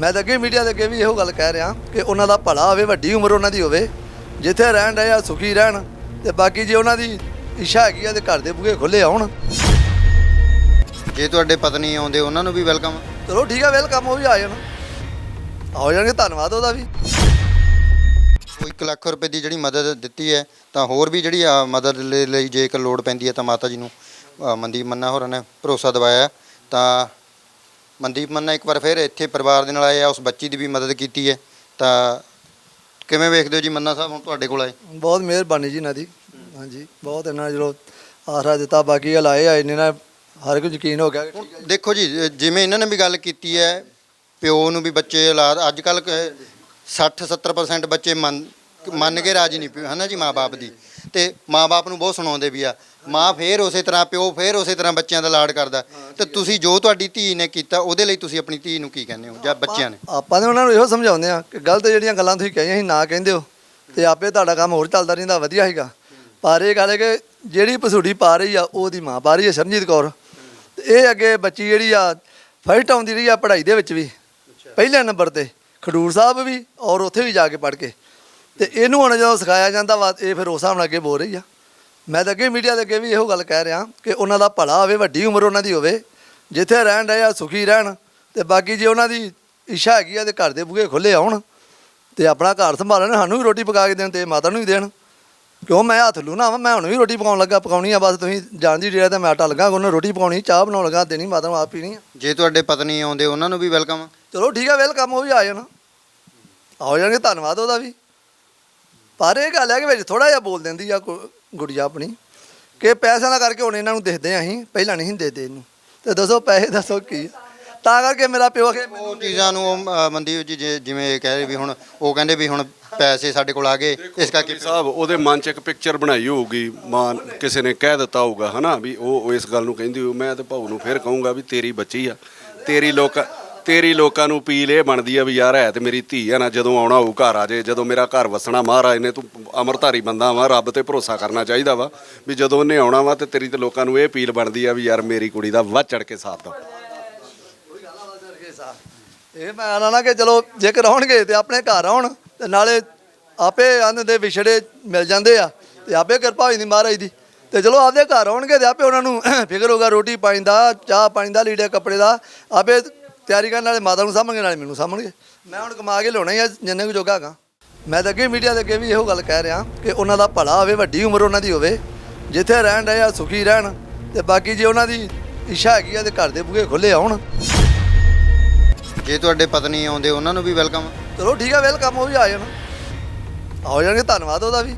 ਮੈਂ ਤਾਂ ਅੱਗੇ ਮੀਡੀਆ ਦੇ ਅੱਗੇ ਵੀ ਇਹੋ ਗੱਲ ਕਹਿ ਰਿਹਾ ਕਿ ਉਹਨਾਂ ਦਾ ਭਲਾ ਹੋਵੇ ਵੱਡੀ ਉਮਰ ਉਹਨਾਂ ਦੀ ਹੋਵੇ ਜਿੱਥੇ ਰਹਿਣ ਰਹੇ ਆ ਸੁਖੀ ਰਹਿਣ ਤੇ ਬਾਕੀ ਜੇ ਉਹਨਾਂ ਦੀ ਇੱਛਾ ਹੈਗੀ ਆ ਤੇ ਘਰ ਦੇ ਬੂਹੇ ਖੁੱਲੇ ਆਉਣ। ਜੇ ਤੁਹਾਡੇ ਪਤਨੀ ਆਉਂਦੇ ਉਹਨਾਂ ਨੂੰ ਵੀ ਵੈਲਕਮ ਚਲੋ ਠੀਕ ਆ ਵੈਲਕਮ ਉਹ ਵੀ ਆ ਜਾਣ। ਆ ਜਾਣਗੇ ਧੰਨਵਾਦ ਉਹਦਾ ਵੀ। ਉਹ 1 ਲੱਖ ਰੁਪਏ ਦੀ ਜਿਹੜੀ ਮਦਦ ਦਿੱਤੀ ਹੈ ਤਾਂ ਹੋਰ ਵੀ ਜਿਹੜੀ ਆ ਮਦਦ ਲਈ ਜੇਕਰ ਲੋੜ ਪੈਂਦੀ ਹੈ ਤਾਂ ਮਾਤਾ ਜੀ ਨੂੰ ਅ, ਮਨਦੀਪ ਮੰਨਾ ਹੋਰਾਂ ਨੇ ਭਰੋਸਾ ਦਿਵਾਇਆ ਹੈ। ਤਾਂ ਮਨਦੀਪ ਮੰਨਾ ਇੱਕ ਵਾਰ ਫਿਰ ਇੱਥੇ ਪਰਿਵਾਰ ਦੇ ਨਾਲ ਆਏ ਆ ਉਸ ਬੱਚੀ ਦੀ ਵੀ ਮਦਦ ਕੀਤੀ ਹੈ। ਤਾਂ ਕਿਵੇਂ ਵੇਖਦੇ ਹੋ ਜੀ ਮੰਨਾ ਸਾਹਿਬ ਹੁਣ ਤੁਹਾਡੇ ਕੋਲ ਆਏ? ਬਹੁਤ ਮਿਹਰਬਾਨੀ ਜੀ ਇਹਨਾਂ ਦੀ। ਹਾਂਜੀ ਬਹੁਤ ਇਹਨਾਂ ਨੇ ਜਦੋਂ ਆਸਰਾ ਦਿੱਤਾ ਬਾਕੀ ਗੱਲ ਆਏ ਆ ਇੰਨੇ ਨਾਲ ਹਰ ਨੂੰ ਯਕੀਨ ਹੋ ਗਿਆ ਕਿ ਠੀਕ ਹੈ ਦੇਖੋ ਜੀ ਅ, ਜਿਵੇਂ ਇਹਨਾਂ ਨੇ ਵੀ ਗੱਲ ਕੀਤੀ ਹੈ ਪਿਓ ਨੂੰ ਵੀ ਬੱਚੇ ਔਲਾਦ ਅੱਜ ਕੱਲ 60 70% ਬੱਚੇ ਮੰਨ ਮੰਨ ਕੇ ਰਾਜੀ ਨਹੀਂ ਪਿਓ ਹਨਾ ਜੀ ਮਾਪੇ ਦੀ? ਤੇ ਮਾਪੇ ਨੂੰ ਬਹੁਤ ਸੁਣਾਉਂਦੇ ਵੀ ਆ। ਮਾਂ ਫੇਰ ਉਸੇ ਤਰ੍ਹਾਂ ਪਿਓ ਫੇਰ ਉਸੇ ਤਰ੍ਹਾਂ ਬੱਚਿਆਂ ਦਾ ਲਾਡ ਕਰਦਾ। ਤੇ ਤੁਸੀਂ ਜੋ ਤੁਹਾਡੀ ਧੀ ਨੇ ਕੀਤਾ ਉਹਦੇ ਲਈ ਤੁਸੀਂ ਆਪਣੀ ਧੀ ਨੂੰ ਕੀ ਕਹਿੰਦੇ ਹੋ ਜਾਂ ਬੱਚਿਆਂ ਨੇ? ਆਪਾਂ ਨੇ ਉਹਨਾਂ ਨੂੰ ਇਹੋ ਸਮਝਾਉਂਦੇ ਆ ਕਿ ਗਲਤ ਜਿਹੜੀਆਂ ਗੱਲਾਂ ਤੁਸੀਂ ਕਹੀਆਂ ਸੀ ਨਾ ਕਹਿੰਦੇ ਹੋ। ਤੇ ਆਪੇ ਤੁਹਾਡਾ ਕੰਮ ਹੋਰ ਚੱਲਦਾ ਰਹਿੰਦਾ ਵਧੀਆ ਹੈਗਾ ਪਰ ਇਹ ਗੱਲ ਹੈ ਕਿ ਜਿਹੜੀ ਪਸੂੜੀ ਪਾ ਰਹੀ ਆ ਉਹਦੀ ਮਾਂ ਪਾ ਰਹੀ ਹੈ ਸ਼ਰਨਜੀਤ ਕੌਰ। ਇਹ ਅੱਗੇ ਬੱਚੀ ਜਿਹੜੀ ਆ ਫਸਟ ਆਉਂਦੀ ਰਹੀ ਆ ਪੜ੍ਹਾਈ ਦੇ ਵਿੱਚ ਵੀ। ਪਹਿਲੇ ਨੰਬਰ ਤੇ। ਖਡੂਰ ਸਾਹਿਬ ਵੀ ਔਰ ਉੱਥੇ ਵੀ ਜਾ ਕੇ ਪੜ੍ਹ ਕੇ। ਤੇ ਇਹਨੂੰ ਹੁਣ ਜਦੋਂ ਸਿਖਾਇਆ ਜਾਂਦਾ ਵਾ ਇਹ ਫਿਰ ਉਸ ਹਿਸਾਬ ਨਾਲ ਅੱਗੇ ਬੋਲ ਰਹੀ ਆ। ਮੈਂ ਤਾਂ ਅੱਗੇ ਮੀਡੀਆ ਦੇ ਅੱਗੇ ਵੀ ਇਹੋ ਗੱਲ ਕਹਿ ਰਿਹਾ ਕਿ ਉਹਨਾਂ ਦਾ ਭਲਾ ਹੋਵੇ ਵੱਡੀ ਉਮਰ ਉਹਨਾਂ ਦੀ ਹੋਵੇ ਜਿੱਥੇ ਰਹਿਣ ਰਹੇ ਆ ਸੁਖੀ ਰਹਿਣ ਤੇ ਬਾਕੀ ਜੇ ਉਹਨਾਂ ਦੀ ਇੱਛਾ ਹੈਗੀ ਆ ਤੇ ਘਰ ਦੇ ਬੂਹੇ ਖੁੱਲੇ ਆਉਣ ਤੇ ਆਪਣਾ ਘਰ ਸੰਭਾਲਣ ਸਾਨੂੰ ਵੀ ਰੋਟੀ ਪਕਾ ਕੇ ਦੇਣ ਤੇ ਮਾਤਾ ਨੂੰ ਵੀ ਦੇਣ। ਕਿਉਂ ਮੈਂ ਹੱਥ ਲੂਣਾ ਵਾ ਮੈਂ ਹੁਣ ਵੀ ਰੋਟੀ ਪਕਾਉਣ ਲੱਗਾ ਪਕਾਉਣੀ ਆ ਬਸ ਤੁਸੀਂ ਜਾਣਦੀ ਰਿਹਾ ਤੇ ਮੈਂ ਆਟਾ ਲੱਗਾ ਉਹਨੂੰ ਰੋਟੀ ਪਕਾਉਣੀ ਚਾਹ ਬਣਾਉਣ ਲੱਗਾ ਦੇਣੀ ਮਾਤਾ ਨੂੰ ਆਪ ਪੀਣੀ ਆ। ਜੇ ਤੁਹਾਡੇ ਪਤਨੀ ਆਉਂਦੇ ਉਹਨਾਂ ਨੂੰ ਵੀ ਵੈਲਕਮ ਚਲੋ ਠੀਕ ਆ ਵੈਲਕਮ ਉਹ ਵੀ ਆ ਜਾਣ। ਆ ਜਾਣਗੇ ਧੰਨਵਾਦ ਉਹਦਾ ਵੀ। ਪਰ ਇਹ ਗੱਲ ਹੈ ਕਿ ਵਿੱਚ ਥੋੜਾ ਜਿਹਾ ਬੋਲ ਦਿੰਦੀ ਆ ਕੁ- ਗੁੜੀਆ ਆਪਣੀ ਕਿ ਪੈਸਿਆਂ ਦਾ ਕਰਕੇ ਹੁਣ ਇਹਨਾਂ ਨੂੰ ਦੇਖਦੇ ਆ ਅਸੀਂ ਪਹਿਲਾਂ ਨਹੀਂ ਦੇਦੇ ਇਹਨੂੰ ਤੇ ਦੱਸੋ ਪੈਸੇ ਦੱਸੋ ਕੀ। ਤਾਂ ਕਰਕੇ ਮੇਰਾ ਪਿਓ ਕਿ ਉਹ ਚੀਜ਼ਾਂ ਨੂੰ ਮਨਦੀਪ ਜੀ ਜੇ- ਜਿਵੇਂ ਇਹ ਕਹਿ ਰਹੇ ਵੀ ਹੁਣ ਉਹ ਕਹਿੰਦੇ ਵੀ ਹੁਣ ਪੈਸੇ ਸਾਡੇ ਕੋਲ ਆ ਗਏ ਇਸ ਕਰਕੇ ਸਾਹਿਬ ਉਹਦੇ ਮਨ 'ਚ ਇੱਕ ਪਿਕਚਰ ਬਣਾਈ ਹੋਊਗੀ ਮਾਂ ਕਿਸੇ ਨੇ ਕਹਿ ਦਿੱਤਾ ਹੋਊਗਾ ਹਨਾ ਵੀ ਉਹ ਇਸ ਗੱਲ ਨੂੰ ਕਹਿੰਦੀ ਹੋ ਮੈਂ ਤੇ ਭਾਊ ਨੂੰ ਫਿਰ ਕਹੂੰਗਾ ਵੀ ਤੇਰੀ ਬੱਚੀ ਆ ਤੇਰੀ ਲੋਕ ਤੇਰੀ ਲੋਕਾਂ ਨੂੰ ਅਪੀਲ ਇਹ ਬਣਦੀ ਆ ਵੀ ਯਾਰ ਹੈ ਤੇ ਮੇਰੀ ਧੀ ਆ ਨਾ, ਜਦੋਂ ਆਉਣਾ ਹੋਊ ਘਰ ਆ ਜੇ, ਜਦੋਂ ਮੇਰਾ ਘਰ ਵਸਣਾ, ਮਹਾਰਾਜ ਨੇ ਤੂੰ ਅਮਰਧਾਰੀ ਬੰਦਾ ਵਾ, ਰੱਬ ਤੇ ਭਰੋਸਾ ਕਰਨਾ ਚਾਹੀਦਾ ਵਾ, ਵੀ ਜਦੋਂ ਉਹਨੇ ਆਉਣਾ ਵਾ ਤੇ ਤੇਰੀ ਤੇ ਲੋਕਾਂ ਨੂੰ ਇਹ ਅਪੀਲ ਬਣਦੀ ਆ ਵੀ ਯਾਰ ਮੇਰੀ ਕੁੜੀ ਦਾ ਵੱਧ ਚੜ ਕੇ ਸਾਥ ਦਿਓ। ਇਹ ਮੈਂ ਆਣਾ ਨਾ ਕਿ ਚਲੋ ਜੇਕਰ ਆਉਣਗੇ ਤੇ ਆਪਣੇ ਘਰ ਆਉਣ ਤੇ ਨਾਲੇ ਆਪੇ ਆਂਦੇ ਦੇ ਵਿਛੜੇ ਮਿਲ ਜਾਂਦੇ ਆ ਤੇ ਆਪੇ ਕਿਰਪਾ ਹੋਈ ਦੀ ਮਹਾਰਾਜ ਦੀ। ਤੇ ਚਲੋ ਆਪਦੇ ਘਰ ਆਉਣਗੇ ਤੇ ਆਪੇ ਉਹਨਾਂ ਨੂੰ ਫਿਕਰ ਹੋਗਾ ਰੋਟੀ ਪਾਣੀ ਦਾ, ਚਾਹ ਪਾਣੀ ਦਾ, ਲੀੜੇ ਕੱਪੜੇ ਦਾ, ਆਪੇ ਤਿਆਰੀ ਕਰਨ ਨਾਲੇ ਮਾਤਾ ਨੂੰ ਸਾਂਭਣਗੇ ਨਾਲੇ ਮੈਨੂੰ ਸਾਂਭਣਗੇ। ਮੈਂ ਹੁਣ ਕਮਾ ਕੇ ਲਿਆਉਣਾ ਹੀ ਆ ਜਿੰਨੇ ਕੁ ਜੋਗਾ ਹੈਗਾ। ਮੈਂ ਤਾਂ ਅੱਗੇ ਮੀਡੀਆ ਦੇ ਅੱਗੇ ਵੀ ਇਹੋ ਗੱਲ ਕਹਿ ਰਿਹਾ ਕਿ ਉਹਨਾਂ ਦਾ ਭਲਾ ਹੋਵੇ ਵੱਡੀ ਉਮਰ ਉਹਨਾਂ ਦੀ ਹੋਵੇ। ਜਿੱਥੇ ਰਹਿਣ ਰਹੇ ਆ ਸੁਖੀ ਰਹਿਣ ਤੇ ਬਾਕੀ ਜੇ ਉਹਨਾਂ ਦੀ ਇੱਛਾ ਹੈਗੀ ਆ ਤੇ ਘਰ ਦੇ ਬੂਹੇ ਖੁੱਲੇ ਆਉਣ। ਜੇ ਤੁਹਾਡੇ ਪਤਨੀ ਆਉਂਦੇ ਉਹਨਾਂ ਨੂੰ ਵੀ ਵੈਲਕਮ ਚਲੋ ਠੀਕ ਆ ਵੈਲਕਮ ਉਹ ਵੀ ਆ ਜਾਣ। ਆ ਜਾਣਗੇ ਧੰਨਵਾਦ ਉਹਦਾ ਵੀ।